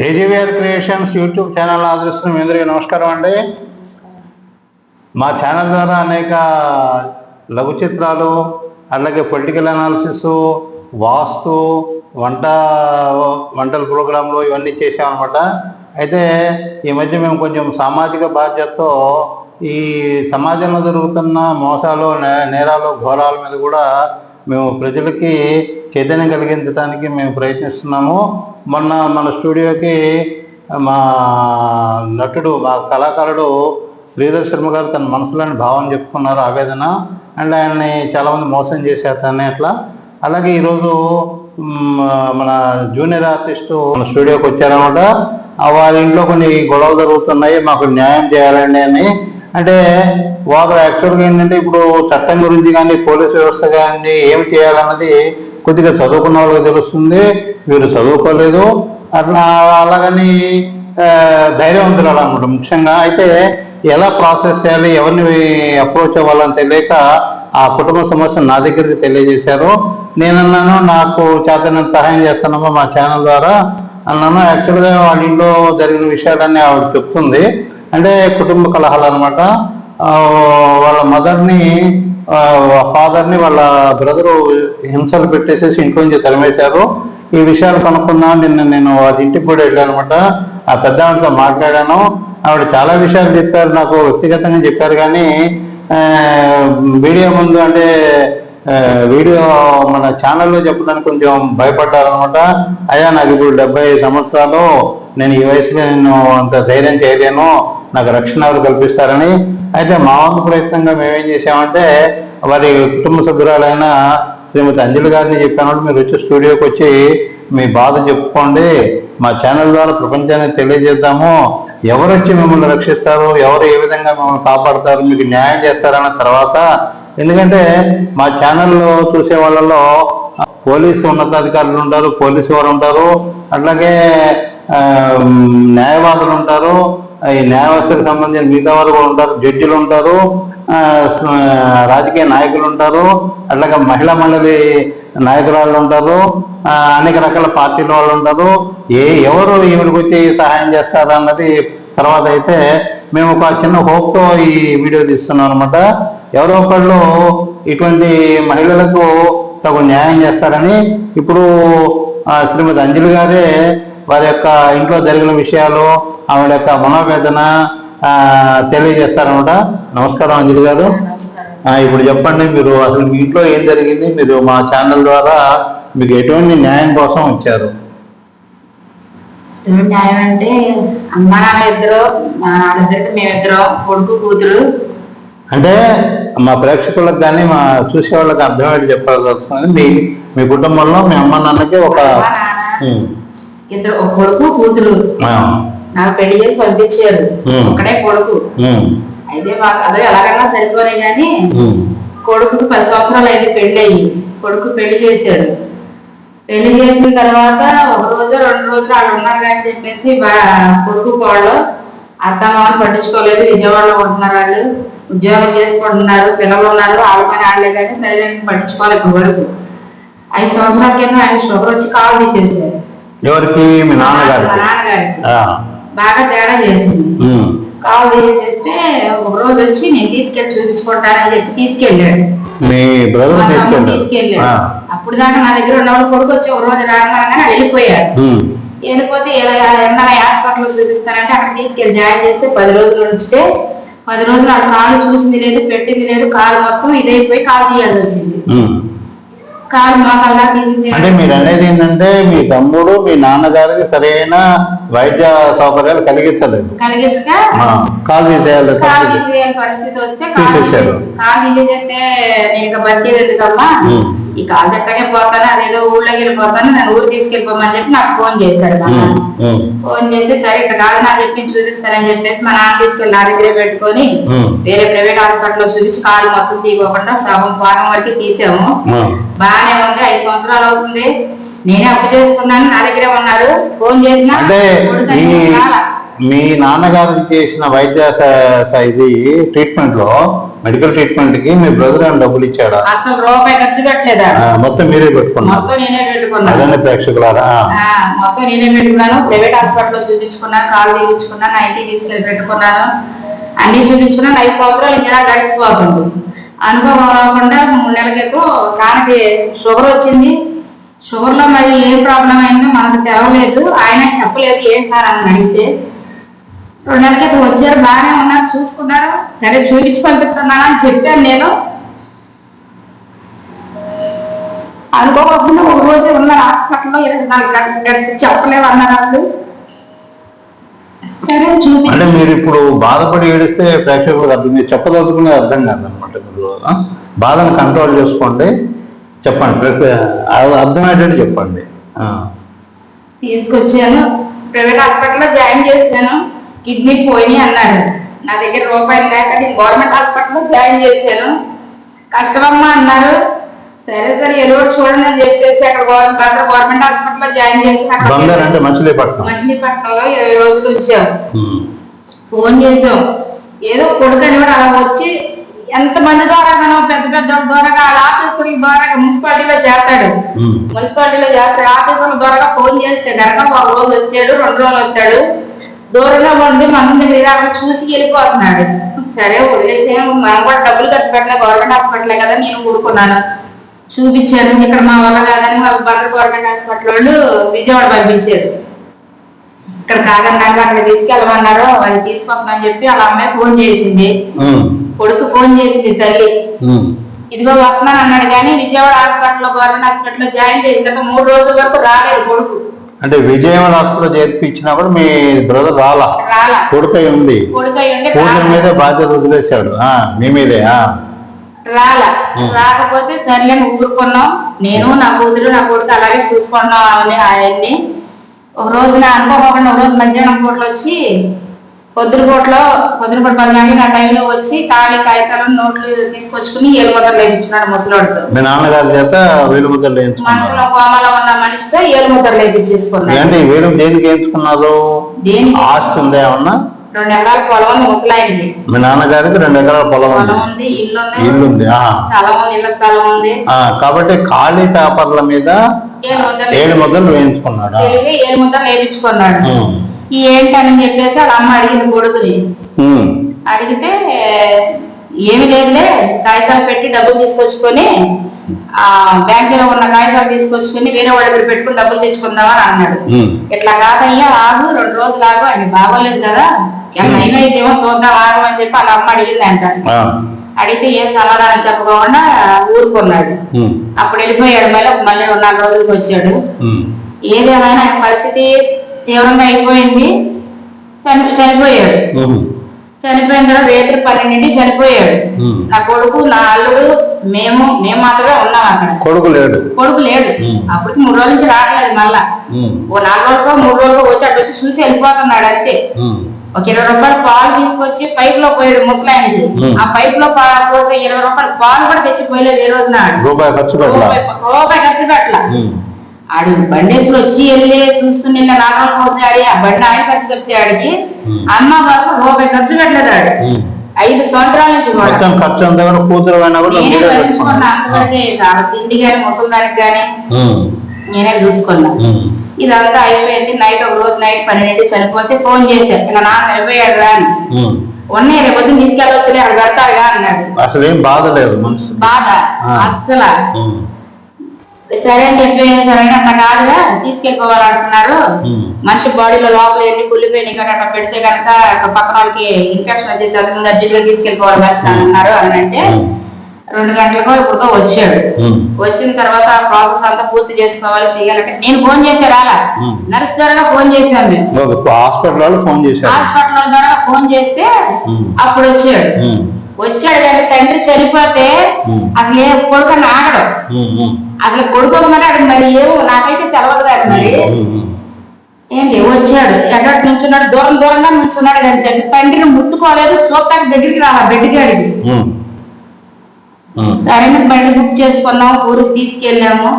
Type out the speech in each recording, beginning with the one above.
AGVR creations YouTube channel ఆదరిస్తున్న మీ అందరికీ నమస్కారం అండి. మా ఛానల్ ద్వారా అనేక లఘు చిత్రాలు అలాగే పొలిటికల్ అనాలిసిస్ వాస్తు వంట వంటల ప్రోగ్రాంలు ఇవన్నీ చేసామన్నమాట అయితే ఈ మధ్య మేము కొంచెం సామాజిక బాధ్యతతో ఈ సమాజంలో జరుగుతున్న మోసాలు నే- నేరాలు ఘోరాల మీద కూడా మేము ప్రజలకి చైతన్యం కలిగించడానికి మేము ప్రయత్నిస్తున్నాము. మొన్న మన స్టూడియోకి మా నటుడు మా కళాకారుడు శ్రీధర్ శర్మ గారు తన మనసులోని భావం చెప్పుకున్నారు ఆవేదన. అండ్ ఆయన్ని చాలామంది మోసం చేశారు తనే అట్లా. అలాగే ఈరోజు మన జూనియర్ ఆర్టిస్టు మన స్టూడియోకి వచ్చారనమాట. వారి ఇంట్లో కొన్ని గొడవలు జరుగుతున్నాయి మాకు న్యాయం చేయాలండి అని అంటే వారు యాక్చువల్గా ఏంటంటే ఇప్పుడు చట్టం గురించి కానీ పోలీస్ వ్యవస్థ కానీ ఏం చేయాలన్నది కొద్దిగా చదువుకున్న వాళ్ళకి తెలుస్తుంది. వీరు చదువుకోలేదు. అట్లా అలాగని ధైర్యవంతురాలు అనమాట ముఖ్యంగా. అయితే ఎలా ప్రాసెస్ చేయాలి ఎవరిని అప్రోచ్ అవ్వాలని తెలియక ఆ కుటుంబ సమస్య నా దగ్గరికి తెలియజేశారు. నేనన్నాను నాకు చేతనంత సహాయం చేస్తానమ్మా మా ఛానల్ ద్వారా అన్నాను. యాక్చువల్గా వాళ్ళ ఇంట్లో జరిగిన విషయాలన్నీ ఆవిడ చెప్తుంది. అంటే కుటుంబ కలహాలు అనమాట వాళ్ళ మదర్ని ఫాదర్ని వాళ్ళ బ్రదరు హింసలు పెట్టేసేసి ఇంట్లో నుంచి తరిమేశారు. ఈ విషయాలు కనుక్కున్నా నిన్న నేను వాళ్ళ ఇంటికి కూడా వెళ్ళాను అనమాట ఆ పెద్ద ఆవిడతో మాట్లాడాను. ఆవిడ చాలా విషయాలు చెప్పారు నాకు వ్యక్తిగతంగా చెప్పారు కానీ వీడియో ముందు అంటే వీడియో మన ఛానల్లో చెప్పడానికి కొంచెం భయపడ్డారనమాట అయ్యా నాకు ఇప్పుడు డెబ్బై సంవత్సరాలు. నేను ఈ వయసులో నేను అంత ధైర్యం చేయలేను నాకు రక్షణ ఎవరు కల్పిస్తారని. అయితే మా వంతు ప్రయత్నంగా మేమేం చేసామంటే వారి కుటుంబ సభ్యురాలైన శ్రీమతి అంజలి గారిని చెప్పాను. మీరు వచ్చి స్టూడియోకి వచ్చి మీ బాధ చెప్పుకోండి. మా ఛానల్ ద్వారా ప్రపంచానికి తెలియజేద్దాము. ఎవరు వచ్చి మిమ్మల్ని రక్షిస్తారు? ఎవరు ఏ విధంగా మిమ్మల్ని కాపాడతారు? మీకు న్యాయం చేస్తారన్న తర్వాత ఎందుకంటే మా ఛానల్లో చూసే వాళ్ళలో పోలీసు ఉన్నతాధికారులు ఉంటారు పోలీసు వారు ఉంటారు. అట్లాగే న్యాయవాదులు ఉంటారు ఈ న్యాయవ్యవస్థకు సంబంధించిన మిగతా వారు కూడా ఉంటారు జడ్జిలు ఉంటారు రాజకీయ నాయకులు ఉంటారు అట్లాగే మహిళా మండలి నాయకురాళ్ళు ఉంటారు అనేక రకాల పార్టీల వాళ్ళు ఉంటారు. ఏ ఎవరు ఈమెకి వచ్చి సహాయం చేస్తారు అన్నది తర్వాత అయితే మేము ఒక చిన్న హోప్తో ఈ వీడియో తీస్తున్నాం అనమాట ఎవరో ఒకళ్ళు ఇటువంటి మహిళలకు తగు న్యాయం చేస్తారని ఇప్పుడు శ్రీమతి అంజలి గారే వారి యొక్క ఇంట్లో జరిగిన విషయాలు ఆవిడ యొక్క మనోవేదన తెలియజేస్తారనమాట నమస్కారం అంజలి గారు. ఇప్పుడు చెప్పండి మీరు అసలు మీ ఇంట్లో ఏం జరిగింది? మీరు మా ఛానల్ ద్వారా మీకు ఎటువంటి న్యాయం కోసం వచ్చారు? న్యాయం అంటే అమ్మ నాన్న ఇద్దరు మా నాన్నద్దరికి మేమిద్దరం కొడుకు కూతురు. అంటే మా ప్రేక్షకులకు కానీ మా చూసే వాళ్ళకి అర్థమయ్యేది చెప్పాల్సి మీ మీ కుటుంబంలో మీ అమ్మ నాన్నకి ఒక ఇద్దరు ఒక కొడుకు కూతురు. నాకు పెళ్ళి చేసి పంపించారు. ఉమ్. ఒక్కడే కొడుకు. అయితే మాకు అదే ఎలాగన్నా సరిపోలే ఉమ్, కొడుకుకి పది సంవత్సరాలు అయింది పెళ్ళి అయ్యి కొడుకు పెళ్ళి చేశారు. పెళ్ళి చేసిన తర్వాత ఒక రోజు రెండు రోజులు వాళ్ళు ఉన్నారు అని చెప్పేసి కొడుకు కోళ్ళు అత్త మామని పట్టించుకోలేదు. విజయవాడలో ఉంటున్నారు వాళ్ళు ఉద్యోగం చేసుకుంటున్నారు. పిల్లలు ఉన్నారు. వాళ్ళ పని వాళ్ళే కానీ తల్లిదండ్రులు పట్టించుకోవాలి ఇప్పుడు వరకు. ఐదు సంవత్సరాల కింద ఆయన షుగర్ వచ్చి కాలు తీసేసారు ఎవరికి మీ నాన్నగారికి బాగా తేడా చేసింది. కాలు తీసేస్తే ఒక రోజు వచ్చి నేను తీసుకెళ్ళి చూపించుకుంటానని చెప్పి తీసుకెళ్ళాడు. మీ బ్రదర్ తీసుకెళ్ళాడు. అప్పుడు దాకా నా దగ్గర ఉన్నవాడు కొడుకు వచ్చి ఒక రోజు రాగానే వెళ్ళిపోయాడు. వెళ్ళిపోతే ఇలా ఎన్నో హాస్పిటల్ చూపిస్తానంటే అక్కడ తీసుకెళ్ళి జాయిన్ చేస్తే పది రోజులు ఉంచితే పది రోజులు అక్కడ కాళ్ళు చూసింది లేదు పెట్టింది లేదు కాలు మొత్తం ఇదైపోయి కాలు తీయాల్సి వచ్చింది ఉమ్. కాలు మోకాల్లా తీసేసి అంటే మీరు అనేది ఏంటంటే మీ తమ్ముడు మీ నాన్నగారికి సరైన వైద్య సౌకర్యాలు కలిగించలేదు. కాల్ తీసేయాలి కాలు ఈ కాలు దగ్గరే పోతాను? అదేదో ఊళ్ళోకి వెళ్ళిపోతాను? నన్ను ఊరు తీసుకెళ్ళిపోమని చెప్పి నాకు ఫోన్ చేశాడు మా నాన్న. ఫోన్ చేస్తే సరే ఇక్కడ కాదు నాకు చెప్పి చూపిస్తారని చెప్పేసి మా నాన్న తీసుకెళ్ళి నా దగ్గరే పెట్టుకొని వేరే ప్రైవేట్ హాస్పిటల్లో చూపించి కాలు మొత్తం తీయకోకుండా సగం భాగం వరకు తీసాము. బాగానే ఉంది ఐదు సంవత్సరాలు అవుతుంది. నేనే అప్పు చేసుకున్నాను నా దగ్గరే ఉన్నారు. ఫోన్ చేసినా మీ నాన్నగారికి చేసిన వైద్య ఇది ట్రీట్మెంట్లో మెడికల్ ట్రీట్మెంట్కి మీ బ్రదర్ ఏమైనా డబ్బులు ఇచ్చాడా? అసలు రూపాయి ఖర్చు పెట్టలేదా? మొత్తం మీరే పెట్టుకున్నారు. మొత్తం నేనే పెట్టుకున్నాను. ప్రేక్షకులారా? మొత్తం నేనే పెట్టుకున్నాను. ప్రైవేట్ హాస్పిటల్లో చూపించుకున్నాను. కాలు తీపించుకున్నాను ఐటీ తీసుకెళ్ళి పెట్టుకున్నాను. అన్ని చూపించుకున్నాను ఐదు సంవత్సరాలు ఇంకా గడిచిపోతుంది. అనుకోకుండా మూడు నెలలకు నాన్నకి షుగర్ వచ్చింది. షుగర్లో మరి ఏ ప్రాబ్లం అయిందో మనకు తెలవలేదు. ఆయన చెప్పలేదు ఏంటారని అడిగితే రెండు నెలల క్రితం వచ్చారు బాగానే ఉన్నారు చూసుకున్నారు. సరే చూపించి పంపిస్తున్నాను అని చెప్పాను నేను. అనుకోకుండా ఒక రోజే ఉన్నారు హాస్పిటల్లో ఇరవై నాలుగు చెప్పలేవు అన్నారు వాళ్ళు. సరే చూపించి. అంటే మీరు ఇప్పుడు బాధపడి ఏడిస్తే ప్రేక్షకులకు అర్థం మీరు చెప్పదలుచుకునే అర్థం కాదనమాట మీరు? బాధను కంట్రోల్ చేసుకోండి. చెప్పండి అది అర్థమయ్యేటట్టు చెప్పండి. తీసుకొచ్చాను. ప్రైవేట్ హాస్పిటల్లో జాయిన్ చేశాను. కిడ్నీ పోయినాయి అన్నారు నా దగ్గర రూపాయలు లేక నేను గవర్నమెంట్ హాస్పిటల్లో జాయిన్ చేశాను. కష్టమమ్మా అన్నారు. సరే సరే ఏదో చూడండి అని చెప్పేసి అక్కడ గవర్నమెంట్ గవర్నమెంట్ హాస్పిటల్లో జాయిన్ చేసి అక్కడ బంగారు అంటే మచిలీపట్నం మచిలీపట్నంలో ఇరవై రోజులు ఉమ్. ఫోన్ చేసాం ఏదో కొడుకని కూడా అలా వచ్చి ఎంత మంది ద్వారాగానో పెద్ద పెద్ద ద్వారాగా వాళ్ళ ఆఫీసుల ద్వారా మున్సిపాలిటీలో చేస్తాడు. మున్సిపాలిటీలో చేస్తాడు. ఆఫీసుల ద్వారా ఫోన్ చేస్తే కనుక ఒక రోజు వచ్చాడు రెండు రోజులు వచ్చాడు. దూరంగా ఉండి మన దగ్గర చూసి వెళ్ళిపోతున్నాడు. సరే వదిలేసాం మనం కూడా డబ్బులు ఖర్చు పెట్టలే గవర్నమెంట్ హాస్పిటలే కదా నేను ఊరుకున్నాను. చూపించాను ఇక్కడ మా వల్ల కాదని మా బందర్ గవర్నమెంట్ హాస్పిటల్ వాళ్ళు విజయవాడ పంపించారు. ఇక్కడ కాదన్నాక అక్కడ తీసుకెళ్ళమన్నారు వాళ్ళు తీసుకొస్తామని చెప్పి వాళ్ళ అమ్మాయి ఫోన్ చేసింది. కొడుకు ఫోన్ చేసింది తల్లి. ఇదిగో వస్తున్నాను అన్నాడు కానీ విజయవాడ హాస్పిటల్లో గవర్నమెంట్ హాస్పిటల్లో జాయిన్ చేసిన మూడు రోజుల వరకు రాలేదు కొడుకు. అంటే విజయవాడ హాస్పిటల్ చేర్పించినా కూడా మీ బ్రదర్ రాలా? కొడుకై ఉంది కూతురు. మీదే బాధ్యత వదిలేశాడు. ఆ, మీ మీదే. రాలా. రాకపోతే సర్లే ఊరుకున్నాం నేను నా కూతురు నా కొడుకు అలాగే చూసుకున్నాం అని ఆయన్ని. ఒక రోజు నా అనుకోకుండా ఒక రోజు మధ్యాహ్నం పూటలో వచ్చి పొద్దున పూటలో పొద్దున పూట పది గంటలకు ఆ టైంలో వచ్చి ఖాళీ కాగితాలు నోట్లు తీసుకొచ్చుకుని ఏలు ముద్రలు వేయించుకున్నాడు ముసలోడితో మీ నాన్నగారి చేత వేలుముద్రలు వేయించుకున్నారు మనసులో కోమలో ఉన్న మనిషితో ఏలు ముద్రలు వేయించేసుకున్నాడు అంటే వేలు దేనికి వేయించుకున్నారు? దేనికి? ఆస్తి ఉందా ఏమన్నా? రెండు ఎకరాల పొలం ఉంది ముసలాయికి మీ నాన్నగారికి రెండు ఎకరాల పొలం ఉంది. పొలం ఉంది ఇల్లు ఉంది. ఇల్లు ఉంది ఆ. స్థలం ఉంది ఇళ్ళ స్థలం ఉంది. ఆ, కాబట్టి ఖాళీ పేపర్ల మీద ఏలు ముద్రలు ఏడు ముద్రలు వేయించుకున్నాడా? తెలివి ఏలు ముద్రలు వేయించుకున్నాడు ఉమ్. ఈ ఏంటని చెప్పేసి వాళ్ళ అమ్మ అడిగింది కొడుకుని. అడిగితే ఏమి లేదులే కాగితాలు పెట్టి డబ్బులు తీసుకొచ్చుకొని ఆ బ్యాంక్లో ఉన్న కాగితాలు తీసుకొచ్చుకొని వేరే వాళ్ళ దగ్గర పెట్టుకుని డబ్బులు తెచ్చుకుందామని అన్నాడు ఉమ్. ఇట్లా కాదయ్యా ఆగు రెండు రోజులు ఆగు ఆయన బాగోలేదు కదా ఏమైతేమో చూద్దాం ఆగు అని చెప్పి వాళ్ళ అమ్మ అడిగింది అంట. అడిగితే ఏం సమాధానం చెప్పకుండా ఊరుకున్నాడు. అప్పుడు వెళ్ళిపోయాడు మళ్ళీ మళ్ళీ నాలుగు రోజులకు వచ్చాడు. ఏదేమైనా ఆయన పరిస్థితి తీవ్రంగా అయిపోయింది చని చనిపోయాడు. చనిపోయిన తర్వాత రేత్రి పన్నెండింటికి చనిపోయాడు. నా కొడుకు నా అల్లుడు మేము మేము మాత్రమే ఉన్నాం అక్కడ కొడుకు లేడు కొడుకు లేడు. అప్పటికి మూడు రోజుల నుంచి రావట్లేదు మళ్ళా. ఓ నాలుగు రోజులకో మూడు రోజులకో వచ్చి అటు వచ్చి చూసి వెళ్ళిపోతున్నాడు అంతే. ఒక ఇరవై రూపాయలు పాలు తీసుకొచ్చి పైప్లో పోయాడు ముసలాయనకి ఉమ్. ఆ పైప్లో పాలు పోసే ఇరవై రూపాయలు పాలు కూడా తెచ్చి పోయలేదు రోజు నాడు రూపాయి ఖర్చు పెట్టలా రూపాయి ఖర్చు పెట్టలా. ఆడు బండేసులు వచ్చి వెళ్ళి చూసుకుని నిన్న నాలుగు పోసి ఆడి ఆ బండి ఆయన ఖర్చు చెప్తే ఆడికి. అమ్మ బాబు రూపాయి ఖర్చు పెట్టలేదు ఆడు. ఐదు సంవత్సరాల నుంచి నేనే భరించుకున్నా. అంతవరకే తిండి కానీ ముసలిదానికి కానీ. నేనే చూసుకున్నా. ఇదంతా అయిపోయింది నైట్ ఒక రోజు నైట్ పన్నెండింటి చనిపోతే ఫోన్ చేశారు ఇలా నాన్న చనిపోయాడు రా అని. ఉన్నాయి రేపు తీసుకెళ్ళొచ్చులే అక్కడ పెడతారుగా అన్నాడు అసలు ఏం బాధ లేదు మనసు బాధ. అస్సలు. సరే అని చెప్పి సరే అట్లా కాదుగా తీసుకెళ్ళిపోవాలంటున్నారు. మనిషి బాడీలో లోపల ఎన్ని కుళ్ళిపోయినాయి కానీ అట్లా పెడితే కనుక అక్కడ పక్కన వాళ్ళకి ఇన్ఫెక్షన్ వచ్చేసి ముందు అర్జెంట్గా తీసుకెళ్ళిపోవాలి మనిషి అని అన్నారు అని అంటే. రెండు గంటలకో ఇప్పుడు వచ్చాడు. వచ్చిన తర్వాత ఆ ప్రాసెస్ అంతా పూర్తి చేసుకోవాలి చేయాలంటే నేను ఫోన్ చేస్తే రాలా. నర్స్ ద్వారా ఫోన్ చేశాను మేము హాస్పిటల్ ఫోన్ చేశారు హాస్పిటల్ ద్వారా ఫోన్ చేస్తే. అప్పుడు వచ్చాడు. వచ్చాడు కానీ తండ్రి చనిపోతే. అసలు ఏ కొడుకు. ఉమ్. అసలు కొడుకు మరి ఏమో నాకైతే తెలవదు కాదు మరి. ఏంటి వచ్చాడు ఎక్కడ నుంచున్నాడు దూరం దూరంగా నుంచున్నాడు కానీ తండ్రి తండ్రిని ముట్టుకోలేదు చూడటానికి దగ్గరికి రాలా బెడ్డిగాడికి ఉమ్. ఉమ్. సరే బండి బుక్ చేసుకున్నాం ఊరికి తీసుకెళ్ళాము.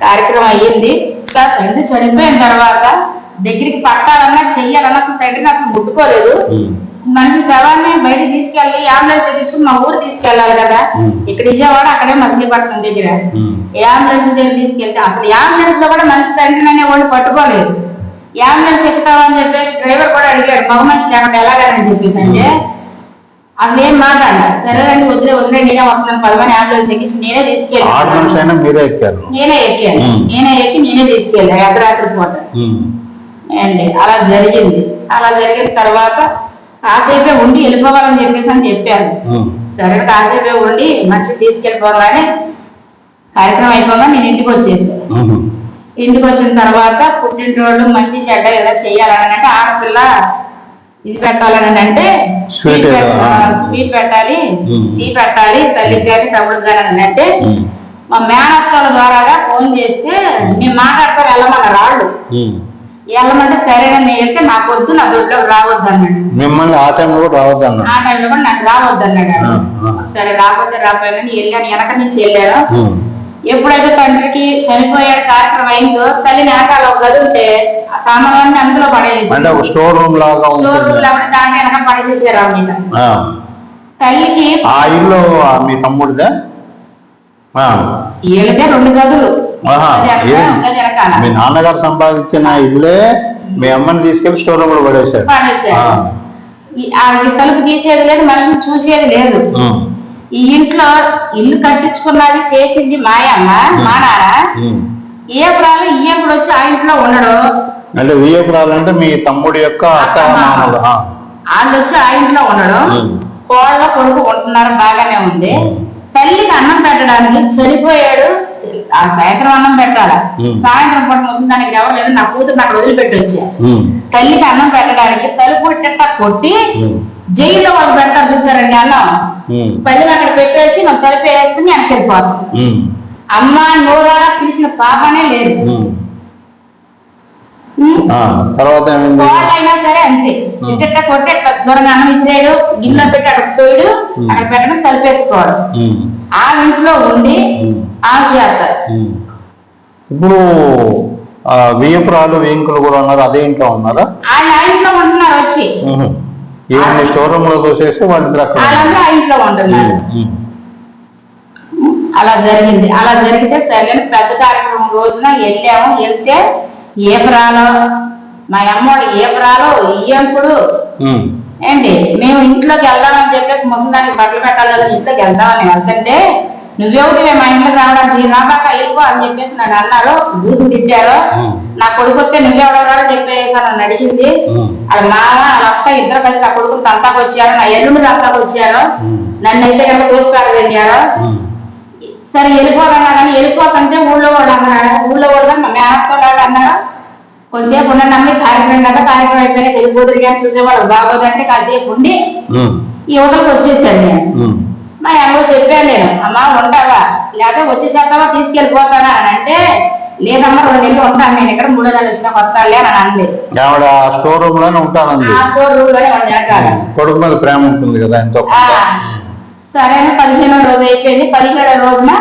కార్యక్రమం అయ్యింది తండ్రి చనిపోయిన తర్వాత దగ్గరికి పట్టాలన్నా చెయ్యాలన్నా అసలు తండ్రిని అసలు ముట్టుకోలేదు. మనిషి శవాన్ని బయట తీసుకెళ్ళి అంబులెన్స్ తెచ్చుకుని మా ఊరు తీసుకెళ్ళాలి కదా. ఇక్కడ విజయవాడ అక్కడే మచిలీపట్నం దగ్గర. అంబులెన్స్ దగ్గర తీసుకెళ్తే అసలు అంబులెన్స్లో కూడా మనిషి తండ్రిననే వాడు పట్టుకోలేదు. అంబులెన్స్ ఎక్కుతామని చెప్పేసి డ్రైవర్ కూడా అడిగాడు మగ మనిషి లేకుండా ఎలాగని చెప్పేసి అంటే అసలు ఏం మాట్లాడాలి సరేనండి వదిలే వదిలే నేనే వస్తున్నాను పదమని అంబులెన్స్ ఎక్కించి నేనే తీసుకెళ్ళి నేనే ఎక్కాను. నేనే ఎక్కి నేనే తీసుకెళ్ళాను అర్ధరాత్రి పూట. అండి అలా జరిగింది. అలా జరిగిన తర్వాత కాసేపే ఉండి వెళ్ళిపోవాలని చెప్పేసి అని చెప్పాను. సరే కాసేపే ఉండి మంచి తీసుకెళ్ళిపోగానే కార్యక్రమం అయిపోగా నేను ఇంటికి వచ్చేసాను. ఇంటికి వచ్చిన తర్వాత పుట్టింటి వాళ్ళు మంచి చెడ్డ ఏదో చెయ్యాలని అంటే ఆడపిల్ల ఇది పెట్టాలని అంటే స్వీట్. స్వీట్ పెట్టాలి. టీ పెట్టాలి తల్లికి కానీ తమ్ముడికి కానీ అంటే. మా మేనత్తల ద్వారాగా ఫోన్ చేస్తే మేము మాట్లాడుతూ వెళ్ళమన్నారు వాళ్ళు. వెళ్ళమంటే సరేనని నేను వెళ్తే నాకు వద్దు నా దొడ్లోకి రావద్దు అన్నాడు. మిమ్మల్ని ఆ టైంలో కూడా రావద్దు అన్నాడు. ఆ టైంలో కూడా నాకు రావద్దు అన్నాడు. సరే రాకపోతే రాపోయానని వెళ్ళాను వెనక నుంచి వెళ్ళాను. ఉమ్. ఎప్పుడైతే తండ్రికి చనిపోయాడు కార్యక్రమం అయిందో తల్లి నాటాలు ఒక గది ఉంటే ఆ సామాన్లన్నీ అందులో పడేసి అంటే ఒక స్టోర్ రూమ్ లాగా ఉంటుంది. దాంట్లో వెనక పడేసేసారు ఆవిడ ఆ. తల్లికి ఆ ఇల్లు మీ తమ్ముడిదా. వీళ్ళదే రెండు గదులు. ఏం? మీ నాన్నగారు సంపాదించిన ఇల్లే మీ అమ్మని తీసుకెళ్ళి స్టోర్ రూమ్లో పడేశారు తలుపు తీసేది లేదు మనిషిని చూసేది లేదు. ఈ ఇంట్లో ఇల్లు కట్టించుకున్నది చేసింది మాయమ్మ మా నాన్న. ఏపురాలు ఈ ఏపుడు వచ్చి ఆ ఇంట్లో ఉండడు అంటే వియ్యపురాలంటే మీ తమ్ముడి యొక్క అత్త మామలు ఆ. వాళ్ళు వచ్చి ఆ ఇంట్లో ఉండడు. కోళ్ళ కొడుకు ఉంటున్నారు బాగానే ఉంది. తల్లికి అన్నం పెట్టడానికి చనిపోయాడు ఆ సాయంత్రం అన్నం పెట్టాలి. సాయంత్రం పూట ముసలి దానికి ఎవరు లేదు నా కూతురు అక్కడ వదిలిపెట్టి వచ్చా. తల్లికి అన్నం పెట్టడానికి తలుపు తిట్ట కొట్టి. జైల్లో వాళ్ళు పెడతారు చూసారండి అన్నం. పల్లిని అక్కడ పెట్టేసి మనం తలుపు వేసుకుని వెనక్కి వెళ్ళిపోతాం. అమ్మ నోరారా పిలిచిన పాపనే లేదు. తర్వాత కోళ్ళైనా సరే అంతే ఇట్ట కొట్టి అట్లా దూరంగా అన్నం ఇచ్చిరాడు గిన్నెలో పెట్టి అక్కడ పోయాడు అక్కడ పెట్టడం తలిపేసుకోవడం. ఆ ఇంట్లో ఉండి ఇప్పుడు ఆ, వియ్యపురాలు వేంకులు కూడా ఉన్నారు అదే ఇంట్లో ఉన్నారా? వాళ్ళు ఇంట్లో ఉంటున్నారు వచ్చి. ఈయన్ని స్టోర్ రూమ్లో వాళ్ళిద్దరు అక్కడ. వాళ్ళందరూ ఆ ఇంట్లో ఉంటున్నారు. అలా జరిగింది. అలా జరిగితే తల్లిని పెద్ద కార్యక్రమం రోజున వెళ్ళాము. వెళ్తే ఏపరాలో మా అమ్మోడు ఏపరాలో ఇయ్యంకుడు. ఏంటి? మేము ఇంట్లోకి వెళ్దామని చెప్పేసి ముసలానికి బట్టలు పెట్టాలి ఇంట్లోకి వెళ్దామని వెళ్తుంటే నువ్వెవరివే మా ఇంట్లోకి రావడానికి? రాబాక వెళ్ళిపో అని చెప్పేసి నన్ను అన్నారు బూతు తిట్టారు. నా కొడుకు వస్తే నువ్వెవడరా చెప్పేసి నన్ను అడిగింది. వాళ్ళ మామ అత్త ఇద్దరు కలిసి నా కొడుకు తంతాకు వచ్చారు. నా ఎల్లుండి తంతాకు వచ్చారు. నన్ను అయితే కనుక దోస్తాడు వెళ్ళారు. సరే వెళ్ళిపోదన్నా కానీ వెళ్ళిపోతుంటే ఊళ్ళో వాడు అన్నాడు. ఊళ్ళో వాడు మా మేనత్తో వాడు అన్నాడు. కొద్దిసేపు అమ్మ ఈ కార్యక్రమం కదా కార్యక్రమం అయిపోయినా వెళ్ళిపోతుంది కానీ చూసేవాడు బాగోదంటే కాసేపు ఉండి యువతలకు వచ్చేసాను నేను. మా అమ్మ చెప్పాను నేను అమ్మ ఉంటావా లేకపోతే వచ్చేసేద్దామా తీసుకెళ్ళిపోతానా అని అంటే లేదమ్మా రెండు నెలలు ఉంటాను. నేను ఇక్కడ మూడో నెలలు వచ్చినా వస్తానులే అని అంది. ఆవిడ స్టోర్ రూమ్లోనే ఉంటానండి ఆ స్టోర్ రూమ్లోనే ఉండాలి కొడుకు మీద ప్రేమ ఉంటుంది కదా ఎంతో కొంత. సరే అని పదిహేనో రోజు అయిపోయింది. పదిహేడో రోజున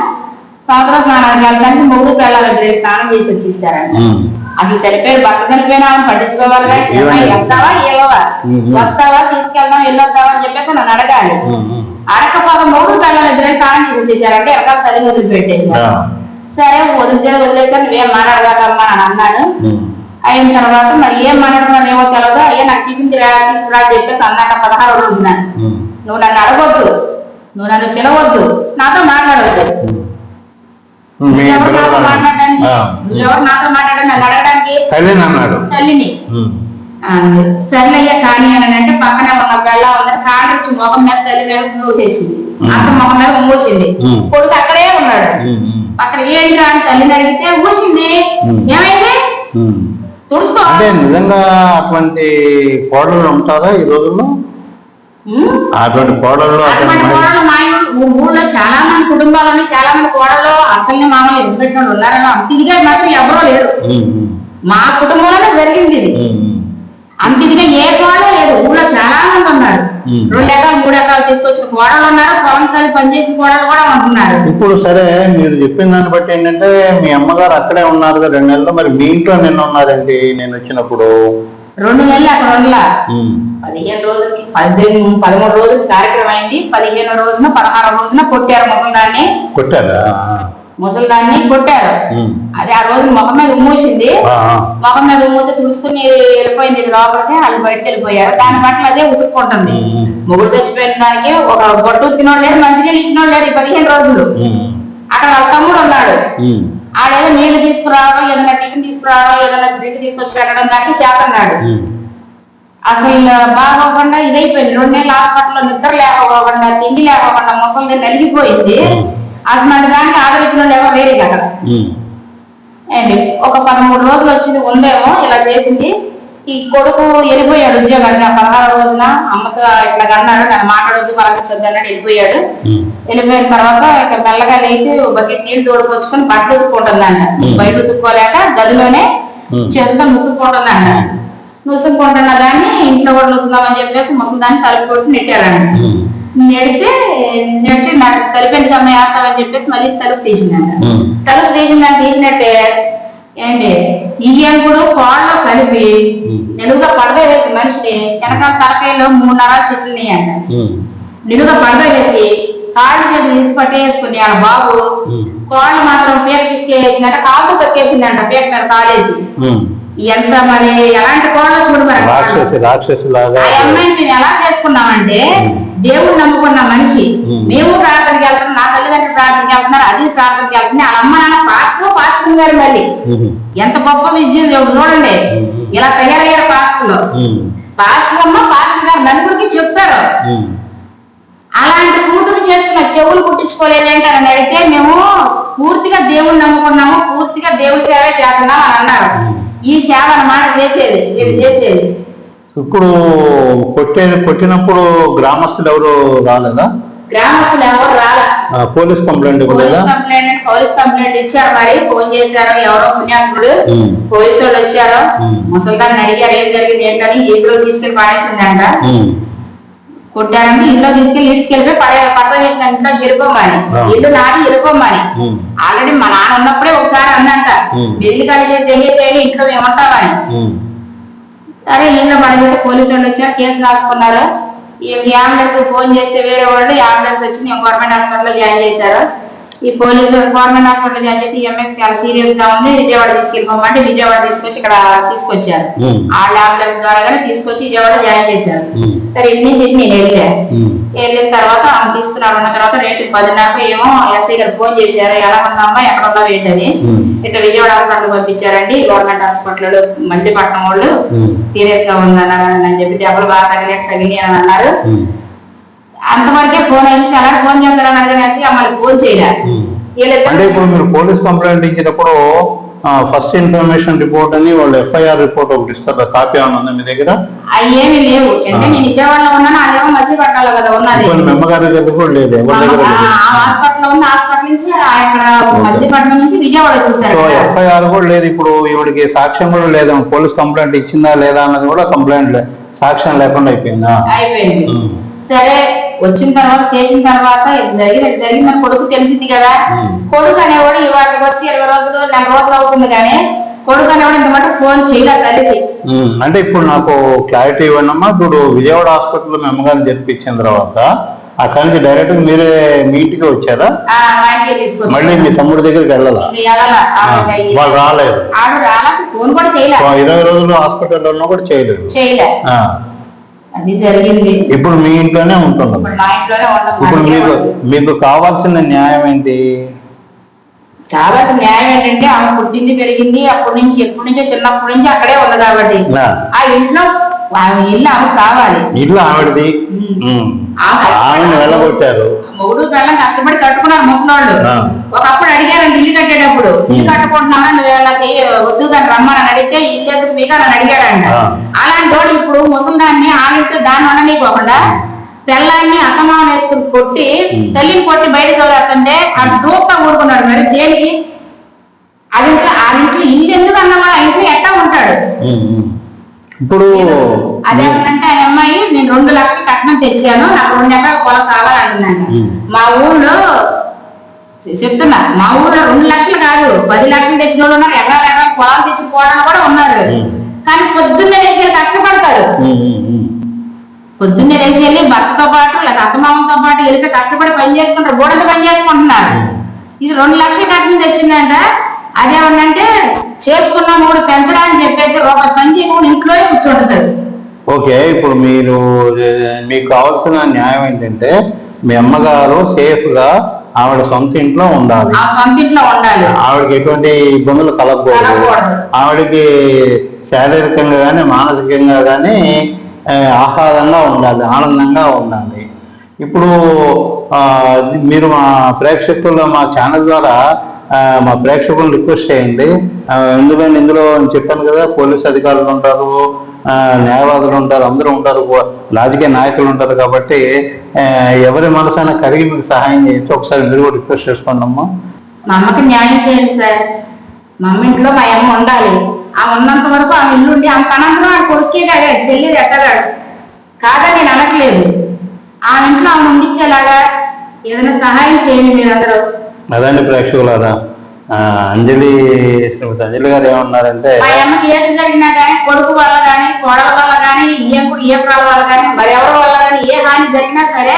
సంవత్సరం స్నానానికి వెళ్ళడానికి మూడు పిల్లల దగ్గర స్నానం చేసి వచ్చేసారంట. ఉమ్. అసలు చనిపోయాడు భర్త చనిపోయినా అని పట్టించుకోవాలి వస్తావా? ఏవవా ఉమ్. వస్తావా? తీసుకెళ్దాం వెళ్ళొద్దామా? అని చెప్పేసి నన్ను అడగాలి ఉమ్. ఉమ్. అడకపోతే మూడు పిల్లల దగ్గర స్నానం చేసి వచ్చేసారంటే ఎక్కడ తల్లి వదిలిపెట్టేది ఆ. సరే వదిలితే వదిలేసాను నువ్వేం మాట్లాడదాకమ్మా అని అన్నాను. అయిన తర్వాత మరి ఏం మాట్లాడుతున్నాను ఏమో తెలియదు అయ్యా నాకు టిఫిన్ తీసుకురా అని చెప్పేసి అన్నాక పదహారు రోజున. నువ్వు నన్ను అడగొద్దు. నువ్వు నన్ను పిలవద్దు. నాతో మాట్లాడవద్దు ఎవరు నాతో మాట్లాడడానికి? నాతో మాట్లాడడానికి? నన్ను అడగడానికి? తల్లిని అన్నాడు. సర్లయ్య కానీ అని అంటే పక్కనే ఉన్న బెళ్ళ ఉన్నది కాడొచ్చి ముఖం మీద తల్లి మీద మూసేసింది అంత ముఖం మీద మూసింది. కొడుకు అక్కడే ఉన్నాడు ఉమ్. ఉమ్. అక్కడ ఏంటి అని తల్లిని అడిగితే ఊసింది ఉమ్. ఏమైంది. తుడుచుకో అంటే నిజంగా అటువంటి కోడళ్ళు ఉంటారా ఈ రోజుల్లో. అటువంటి కోడలు ఊళ్ళో చాలా మంది కుటుంబాలని చాలా మంది కోడలు అత్తల్ని మామూలు ఎదురు పెట్టిన ఉన్నారని అంత ఇదిగా మాత్రం ఎవరో లేరు. మా కుటుంబంలోనే జరిగింది ఇది ఉమ్. ఉమ్. అంత ఇదిగా ఏ కోడలు లేదు. ఊళ్ళో చాలా మంది ఉన్నారు. రెండు ఎకరాలు మూడు ఎకరాలు తీసుకొచ్చిన కోడలు ఉన్నారు. పవన్ కళ్యాణ్ పనిచేసిన కోడలు కూడా ఉంటున్నారు. ఇప్పుడు సరే మీరు చెప్పిన దాన్ని బట్టి ఏంటంటే మీ అమ్మగారు అక్కడే ఉన్నారు రెండు నెలలు. మరి మీ ఇంట్లో నిన్న ఉన్నారండి నేను వచ్చినప్పుడు? రెండు నెలలు అక్కడ ఉండలా? పదిహేను రోజులకి పద్దెనిమిది పదమూడు రోజులకి కార్యక్రమం అయింది. పదిహేను రోజున పదహారు రోజున కొట్టారు ముసలిదాన్ని. కొట్టారా? ముసలిదాన్ని కొట్టారు. అది ఆ రోజు ముఖం మీద ఉమ్మూసింది. ముఖం మీద ఉమ్మూసి తుడుచుకుని వెళ్ళిపోయింది లోపలికి వాళ్ళు బయటకు వెళ్ళిపోయారు. దాని పట్ల అదే ఉతుక్కుంటుంది. మొగుడు చచ్చిపోయిన దానికి ఒక బొట్టు ఉతికినోడు లేదు మంచినీళ్ళు ఇచ్చినోడు లేదు పదిహేను రోజులు. అక్కడ వాళ్ళ తమ్ముడు ఉన్నాడు. ఆడేదో నీళ్ళు తీసుకురావడం ఏదైనా టిఫిన్ తీసుకురావడం ఏదైనా డ్రింక్ తీసుకొచ్చి పెట్టడం దానికి చేతన్నాడు అసలు బాగోకుండా ఇదైపోయింది. రెండు నెలలు హాస్పిటల్లో నిద్ర లేకపోకుండా తిండి లేకపోకుండా ముసలిది నలిగిపోయింది. అసలు దానికి ఇక అక్కడ ఉమ్, ఏంటి? ఒక పదమూడు రోజులు వచ్చింది ఉందేమో ఇలా చేసింది. ఈ కొడుకు వెళ్ళిపోయాడు ఉద్యోగానికి. ఆ పదహారు రోజున అమ్మతో ఇట్లా అన్నాడు నన్ను మాట్లాడొద్దు పలకొచ్చొద్దు అన్నాడు వెళ్ళిపోయాడు. వెళ్ళిపోయిన తర్వాత ఇక మెల్లగా లేచి బకెట్ నీళ్ళు తోడుకొచ్చుకొని బట్టలు ఉతుక్కుంటుందంట. బయట ఉతుక్కోలేక గదిలోనే. చేతితో ముసుక్కుంటుందంట ముసుక్కుంటున్న దాన్ని ఇంట్లో కూడా ఉతుకుదామని చెప్పేసి ముసలిదాన్ని తలుపు కొట్టి నెట్టారంట. నెడితే నెట్టి నాకు తలుపెందుకు అమ్మాయి ఆడతామని చెప్పేసి మళ్ళీ తలుపు తీసిందంట. ఉమ్, తలుపు తీసిందని తీసినట్టే ఏంటి ఇయ్యంకుడు కోళ్ళలో కలిపి మ్మ్. నిలువుగా పడద వేసి మనిషిని వెనకాల తలకాయలో మూడు నరాలు చెట్లు ఉన్నాయంట ఉమ్, నిలువుగా పడద వేసి కాళ్ళు చేతులు తీసి పట్టేసుకుని ఆ బాబు కోళ్ళు మాత్రం పీక పిసికేసిందంట కాలుతో తొక్కేసిందంట పీక మీద కాలేసి. ఉమ్. ఎంత మరి ఎలాంటి కోళ్ళ చూడు మరి. రాక్షసి ఆ అమ్మాయిని మేము ఎలా చేసుకున్నామంటే దేవుడు నమ్ముకున్న మనిషి. మ్మ్. ప్రార్థనకి వెళ్తున్నాం నా తల్లిదండ్రులు ప్రార్థనకి వెళ్తున్నారు అది ప్రార్థనకి వెళ్తుంది. వాళ్ళ అమ్మ నాన్న పాస్టర్ పాస్టర్ గారు మళ్ళీ. ఎంత గొప్ప విద్య దేవుడు చూడండి. ఇలా తయారయ్యారు పాస్టర్లు. పాస్టర్ అమ్మ పాస్టర్ గారు నలుగురికి చెప్తారు. అలాంటి కూతురు చేసుకున్న చెవులు కుట్టించుకోలేదేంటి అని అడిగితే మేము పూర్తిగా దేవుని నమ్ముకున్నాము పూర్తిగా దేవుడి సేవే చేస్తున్నాం అని అన్నారు. ఈ సేవ అన్నమాట చేసేది వీళ్ళు చేసేది. ఇప్పుడు కొట్టే కొట్టినప్పుడు గ్రామస్తులు ఎవరు రాలేదా? గ్రామస్తులు ఎవరు రాలా? పోలీస్ కంప్లైంట్ ఇవ్వలేదా? కంప్లైంట్ పోలీస్ కంప్లైంట్ ఇచ్చారు మరి. ఫోన్ చేశారు ఎవరో పుణ్యాత్ముడు పోలీసు వాళ్ళు వచ్చారు. ముసల్దాన్ని అడిగారు ఏం జరిగింది ఏంటని ఇంట్లో తీసుకెళ్ళి పడేసిందంట కొట్టారంటే ఇంట్లో తీసుకెళ్ళి తీసుకెళ్ళిపోయి పడే పడత చేసిన ఇంట్లో చెరుకోమని ఆ. ఇల్లు నాటి ఉమ్, ఆల్రెడీ మా నాన్న ఉన్నప్పుడే ఒకసారి అందంట. బిల్లు ఖాళీ చేసి తెగేసేయండి ఇంట్లో మేము ఉంటామని సరే ఇల్లు పడేస్తే పోలీసు వాళ్ళు వచ్చారు కేసు రాసుకున్నారు. ఈ అంబులెన్స్ ఫోన్ చేస్తే వేరే వాళ్ళు అంబులెన్స్ వచ్చి నేను గవర్నమెంట్ హాస్పిటల్లో జాయిన్ చేశారు. ఈ పోలీసు గవర్నమెంట్ హాస్పిటల్ జాయిన్ చేసి ఎంఎస్ చాలా సీరియస్గా ఉంది. విజయవాడ తీసుకెళ్ళిపోమంటే విజయవాడ తీసుకొచ్చి ఇక్కడ తీసుకొచ్చారు. వాళ్ళ అంబులెన్స్ ద్వారా కానీ తీసుకొచ్చి విజయవాడ జాయిన్ చేశారు. సరే ఇంటి నుంచి ఇటు నేను వెళ్ళా వెళ్ళిన తర్వాత ఆమె తీసుకురావడం ఉన్న తర్వాత రేపు పదిన్నరకు ఏమో ఎస్ఐ గారు ఫోన్ చేశారు. ఎలా ఉందమ్మా ఎక్కడ ఉన్నావు ఏంటని. ఇట్లా విజయవాడ హాస్పిటల్ పంపించారండి. గవర్నమెంట్ హాస్పిటల్ మచిలీపట్నం వాళ్ళు. సీరియస్గా ఉందన్నారు అని చెప్పి దెబ్బలు బాగా తగినట్టు తగిలి అని అన్నారు అంతవరకే ఫోన్ అయింది. ఎలా ఫోన్ చేస్తారని అడగనేసి మళ్ళీ ఫోన్ చేయలే ఉమ్. అంటే ఇప్పుడు మీరు పోలీస్ కంప్లైంట్ ఇచ్చినప్పుడు ఫస్ట్ ఇన్ఫర్మేషన్ రిపోర్ట్ అని వాళ్ళు ఎఫ్ఐఆర్ రిపోర్ట్ ఒకటి ఇస్తారు? కాపీ ఉందా మీ దగ్గర? అయ్యేమి లేవు. అంటే నేను విజయవాడలో ఉన్నాను అదేమో మచిలీపట్నంలో కదా ఉన్నది. ఇప్పుడు మీ అమ్మగారి దగ్గర కూడా లేదు. ఎవరి దగ్గర హాస్పిటల్ ఉంది హాస్పిటల్ నుంచి ఆ ఇక్కడ మచిలీపట్నం నుంచి విజయవాడ వచ్చేసారు. ఎఫ్ఐఆర్ కూడా లేదు. ఇప్పుడు ఈవిడికి సాక్ష్యం కూడా లేదా. పోలీస్ కంప్లైంట్ ఇచ్చిందా లేదా అన్నది కూడా కంప్లైంట్ సాక్ష్యం లేకుండా అయిపోయిందా? అయిపోయింది. సరే వచ్చిన తర్వాత చేసిన తర్వాత ఇది జరిగింది మన కొడుకు తెలిసింది కదా. కొడుకు అనేవాడు ఇవాటికి వచ్చి ఇరవై రోజులు నెల రోజులు అవుతుంది కానీ కొడుకు అనేవాడు ఇంత మటు ఫోన్ చేయలేదు తల్లికి. అంటే ఇప్పుడు నాకు క్లారిటీ ఇవ్వండి అమ్మా ఇప్పుడు విజయవాడ హాస్పిటల్లో మీ అమ్మగారిని జరిపించిన తర్వాత అక్కడి నుంచి డైరెక్ట్ మీరే మీ ఇంటికి వచ్చారా? మళ్ళీ మీ తమ్ముడి దగ్గరికి వెళ్ళాలా? వాళ్ళు రాలేదు. ఇరవై రోజులు హాస్పిటల్లో ఉన్నా కూడా చేయలేదు. అది జరిగింది. ఇప్పుడు మీ ఇంట్లోనే ఉంటున్నాం ఇప్పుడు మీకు మీకు కావాల్సిన న్యాయం ఏంటి? కావాల్సిన న్యాయం ఏంటంటే ఆమె పుట్టింది పెరిగింది అప్పటి నుంచి ఎప్పటి నుంచో చిన్నప్పటి నుంచి అక్కడే ఉంది కాబట్టి. ఆ ఇంట్లో ఆమె ఇల్లు ఆమె కావాలి. ఇల్లు ఆవిడది. ఆమెను వెళ్ళగొట్టారు. మొగుడు పిల్లలు కష్టపడి కట్టుకున్నారు ముసలోళ్ళు. ఒకప్పుడు అడిగారండి ఇల్లు కట్టేటప్పుడు. ఇల్లు కట్టుకుంటున్నామా నువ్వు ఇలా చెయ్యి వద్దు కానీ రమ్మని అడిగితే ఇల్లు ఎందుకు మీకు అని అడిగాడంట. అలాంటి వాడు ఇప్పుడు ముసలిదాన్ని ఆమెతో దాన్ని ఉండనీకోకుండా పిల్లాన్ని అత్తమామ వేసుకుని కొట్టి తల్లిని కొట్టి బయట తోలేస్తుంటే ఆడు సూక్త ఊరుకున్నాడు. మరి దేనికి? ఇంట్లో ఆ ఇంట్లో ఇల్లు ఎందుకు అన్నవాడు? ఆ ఇంట్లో ఎట్టా ఉంటాడు. ఇప్పుడు ఆ అమ్మాయి నేను రెండు లక్షలు కట్నం తెచ్చాను నాకు రెండు ఎకరాల పొలం కావాలంటున్నాను. మా ఊళ్ళో చెప్తున్నా మా ఊళ్ళో రెండు లక్షలు కాదు పది లక్షలు తెచ్చిన వాళ్ళు ఉన్నారు ఎకరాల ఎకరాల పొలాలు తెచ్చి పోవడానికి కూడా ఉన్నారు. కానీ పొద్దున్నే లేచి కష్టపడతారు. పొద్దున్నే లేచి వెళ్ళి భర్తతో పాటు లేదా అత్తమామతో పాటు వెళ్తే కష్టపడి పని చేసుకుంటారు బోడంత పని చేసుకుంటున్నారు. ఇది రెండు లక్షల కట్నం తెచ్చిందంట. అదేమన్నంటే చేసుకున్న మూడు పెంచడానికి చెప్పేసి రూపాయి పని చేయకుండా ఇంట్లోనే కూర్చుంటుంది. ఓకే ఇప్పుడు మీరు మీకు కావాల్సిన న్యాయం ఏంటంటే మీ అమ్మగారు సేఫ్గా ఆవిడ సొంత ఇంట్లో ఉండాలి. ఆ సొంత ఇంట్లో ఉండాలి. ఆవిడకి ఎటువంటి ఇబ్బందులు కలగకూడదు. ఆవిడకి శారీరకంగా కానీ మానసికంగా కానీ ఆహ్లాదంగా ఉండాలి ఆనందంగా ఉండాలి. ఇప్పుడు మీరు మా ప్రేక్షకులు మా ఛానల్ ద్వారా మా ప్రేక్షకులను రిక్వెస్ట్ చేయండి. ఎందుకంటే ఇందులో చెప్పాను కదా పోలీస్ అధికారులు ఉంటారు న్యాయవాదులు ఉంటారు అందరూ ఉంటారు రాజకీయ నాయకులు ఉంటారు కాబట్టి ఎవరి మనసైనా కరిగి మీకు సహాయం చేయొచ్చు. ఒకసారి మీరు కూడా రిక్వెస్ట్ చేసుకోండి అమ్మా. మా అమ్మకి న్యాయం చేయండి సార్. మా అమ్మ ఇంట్లో మా అమ్మ ఉండాలి. ఆ ఉన్నంత వరకు ఆమె ఇల్లు ఉండి అంత అనంతరం ఆడ కొడుకే కదా చెల్లి ఎట్టగాడు కాదని నేను అనట్లేదు. ఆ ఇంట్లో ఆమె ఉండిచ్చేలాగా ఏదైనా సహాయం చేయండి మీరందరూ. అదండి ప్రేక్షకులారా. అంజలి శ్రీమతి అంజలి గారు ఏమన్నారంటే మా అమ్మకి ఏది జరిగినా ప్రాల వల్ల కానీ మరి ఎవరి వల్ల కానీ ఏ హాని జరిగినా సరే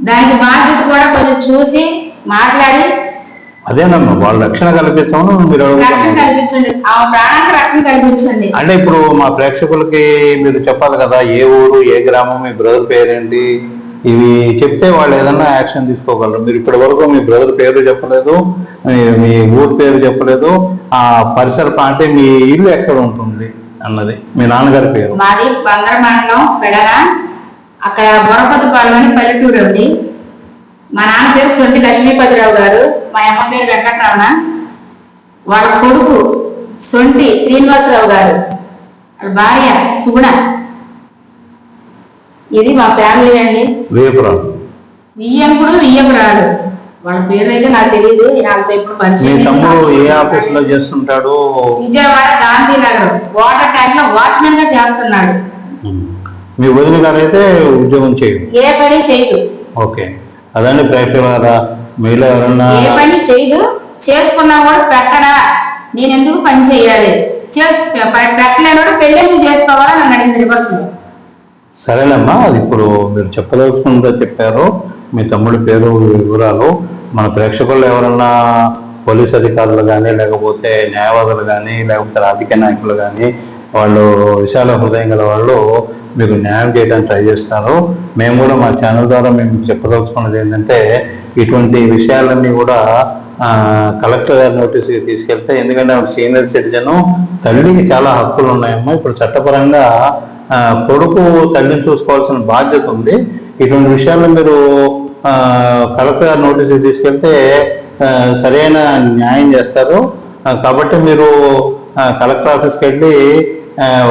దానికి బాధ్యత కూడా కొంచెం చూసి మాట్లాడి అదేనమ్మా వాళ్ళ రక్షణ కల్పించమని మీరు రక్షణ కల్పించండి. ఆ ప్రాణానికి రక్షణ కల్పించండి. అంటే ఇప్పుడు మా ప్రేక్షకులకి మీరు చెప్పాలి కదా ఏ ఊరు ఏ గ్రామం మీ బ్రదర్ పేరేంటి? ఇవి చెప్తే వాళ్ళు ఏదన్నా యాక్షన్ తీసుకోగలరు. మీరు ఇప్పటి వరకు మీ బ్రదర్ పేరు చెప్పలేదు మీ- ఊరు పేరు చెప్పలేదు. ఆ పరిసర ప్రా- అంటే మీ ఇల్లు ఎక్కడ ఉంటుంది? అన్నది మీ నాన్నగారి పేరు. మాది బంగారు మండలం పెడన అక్కడ బొరపతిపాలెం అని పల్లెటూరు అండి. మా నాన్న పేరు సొంటి లక్ష్మీపతిరావు గారు. మా అమ్మ పేరు వెంకటరమణ. వాళ్ళ కొడుకు సొంటి శ్రీనివాసరావు గారు. వాళ్ళ భార్య సుగుణ. ఇది మా ఫ్యామిలీ అండి. రేపురా వియ్యంకుడు వియ్యపురాడు. వాళ్ళ పేరు అయితే నాకు తెలియదు వాళ్ళతో ఇప్పుడు మీ పరిచయం. తమ్ముడు ఏ ఆఫీస్లో చేస్తుంటాడు? విజయవాడ గాంధీనగర్. వాటర్ ట్యాంక్లో వాచ్మెన్గా చేస్తున్నాడు. మీ వదిన గారు అయితే ఉద్యోగం చేయదు ఏ పని చేయదు ఓకే. అదండి ప్రేక్షకులారా మీలో ఎవరన్నా ఏ పని చేయదు చేసుకున్నా కూడా పెట్టడా? నేను ఎందుకు పని చేయాలి? చేసి పెట్టలేనోడు పెళ్ళి ఎందుకు చేసుకోవాలని నన్ను అడిగింది రివర్స్ సరేనమ్మా అది ఇప్పుడు మీరు చెప్పదలుచుకుందో చెప్పారు. మీ తమ్ముడి పేరు వివరాలు. మన ప్రేక్షకుల్లో ఎవరన్నా పోలీస్ అధికారులు కానీ లేకపోతే న్యాయవాదులు కానీ లేకపోతే రాజకీయ నాయకులు కానీ వాళ్ళు విశాల హృదయం గల వాళ్ళు మీకు న్యాయం చేయడానికి ట్రై చేస్తారు. మేము కూడా మా ఛానల్ ద్వారా మేము చెప్పదలుచుకున్నది ఏంటంటే ఇటువంటి విషయాలన్నీ కూడా కలెక్టర్ గారి నోటీస్కి తీసుకెళ్తే ఎందుకంటే ఆవిడ సీనియర్ సిటిజన్ తల్లికి చాలా హక్కులు ఉన్నాయమ్మా. ఇప్పుడు చట్టపరంగా కొడుకు తల్లిని చూసుకోవాల్సిన బాధ్యత ఉంది. ఇటువంటి విషయాల్లో మీరు కలెక్టర్ నోటీసు తీసుకెళ్తే సరైన న్యాయం చేస్తారు. కాబట్టి మీరు కలెక్టర్ ఆఫీస్కి వెళ్ళి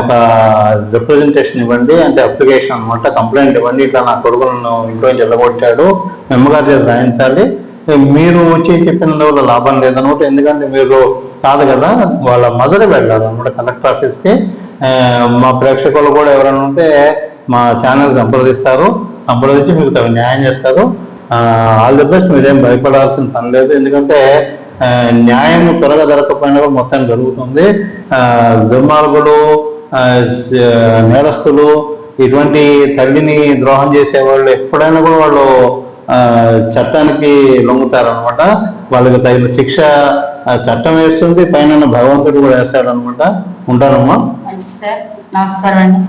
ఒక రిప్రజెంటేషన్ ఇవ్వండి అంటే అప్లికేషన్ అనమాట కంప్లైంట్ ఇవ్వండి ఇట్లా నా కొడుకులను ఇంట్లో నుంచి వెళ్ళగొట్టాడు మీ చేత రాయించాలి. మీరు వచ్చి చెప్పిన వల్ల లాభం లేదనమాట ఎందుకంటే మీరు కాదు కదా వాళ్ళ మదర్ వెళ్ళాలన్నమాట కలెక్టర్ ఆఫీస్కి. మా ప్రేక్షకులు కూడా ఎవరైనా ఉంటే మా ఛానల్ సంప్రదిస్తారు. సంప్రదించి మీకు తగిన న్యాయం చేస్తారు. All the best. మీరేం భయపడాల్సిన పని లేదు. ఎందుకంటే ఆ, న్యాయం త్వరగా జరగకపోయినా కూడా మొత్తం జరుగుతుంది. ఆ, దుర్మార్గులు నేరస్తులు ఇటువంటి తల్లిని ద్రోహం చేసే వాళ్ళు ఎప్పుడైనా కూడా వాళ్ళు ఆ, చట్టానికి లొంగుతారనమాట వాళ్ళకి తగిన శిక్ష చట్టం వేస్తుంది. పైన భగవంతుడు కూడా వేస్తాడనమాట ఉంటానమ్మా నమస్కారం అండి.